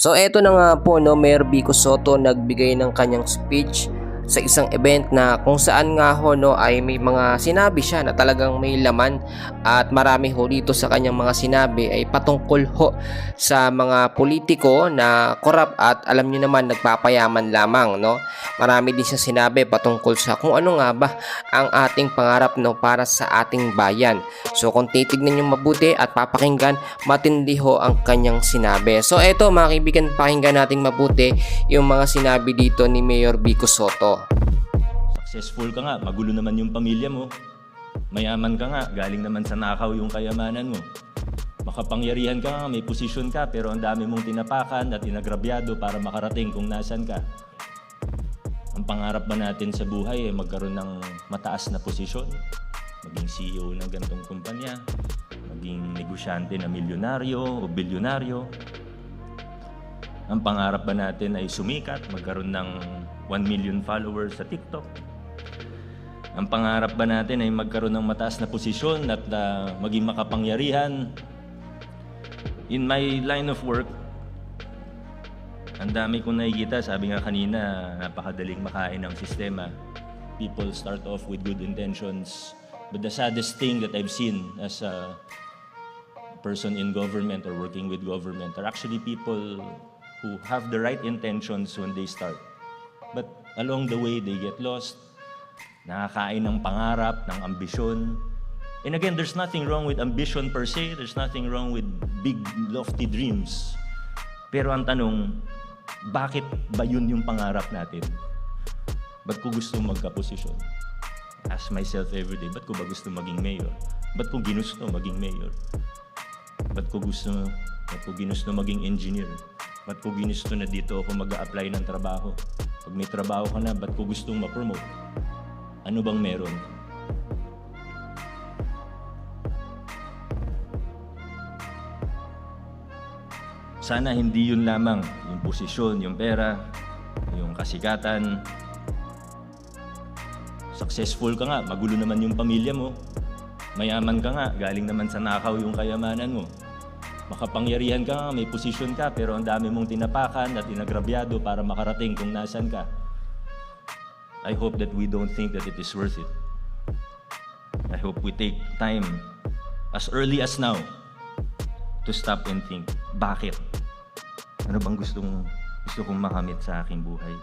So eto na nga po no, Mayor Vico Soto nagbigay ng kanyang speech sa isang event na kung saan nga ho no ay may mga sinabi siya na talagang may laman. At marami ho dito sa kanyang mga sinabi ay patungkol ho sa mga politiko na korap at alam niyo naman nagpapayaman lamang no? Marami din siya sinabi patungkol sa kung ano nga ba ang ating pangarap no para sa ating bayan. So kung titignan niyo mabuti at papakinggan matindi ho ang kanyang sinabi. So eto mga kaibigan pakinggan nating mabuti yung mga sinabi dito ni Mayor Vico Soto Successful ka nga, magulo naman yung pamilya mo. Mayaman ka nga, galing naman sa nakaw yung kayamanan mo. Makapangyarihan ka nga, may posisyon ka, pero ang dami mong tinapakan at inagrabyado para makarating kung nasan ka. Ang pangarap ba natin sa buhay ay magkaroon ng mataas na posisyon? Maging CEO ng gantong kumpanya? Maging negosyante na milyonaryo o bilyonaryo? Ang pangarap ba natin ay sumikat, magkaroon ng 1 million followers sa TikTok? Ang pangarap ba natin ay magkaroon ng mataas na posisyon at ah, maging makapangyarihan? In my line of work, ang dami kong nakikita, sabi nga kanina, napakadaling makain ng sistema. People start off with good intentions. But the saddest thing that I've seen as a person in government or working with government are actually people who have the right intentions when they start. But along the way, they get lost, nakakain ng pangarap, ng ambisyon. And again, there's nothing wrong with ambition per se. There's nothing wrong with big, lofty dreams. Pero ang tanong, bakit ba yun yung pangarap natin? Ba't ko gusto magka-posisyon? Ask myself every day, ba't ko ba gusto maging mayor? Ba't ko ginusto maging mayor? Ba't ko gusto, ba't ko ginusto maging engineer? Ba't ko ginusto na dito ako mag apply ng trabaho? Pag may trabaho ka na, ba't ko gustong ma-promote? Ano bang meron? Sana hindi yun lamang yung posisyon, yung pera, yung kasikatan. Successful ka nga, magulo naman yung pamilya mo. Mayaman ka nga, galing naman sa nakaw yung kayamanan mo. Makapangyarihan ka nga, may posisyon ka, pero ang dami mong tinapakan at inagrabyado para makarating kung nasan ka. I hope that we don't think that it is worth it. I hope we take time as early as now to stop and think, bakit? Ano bang gustong, gusto kong makamit sa aking buhay?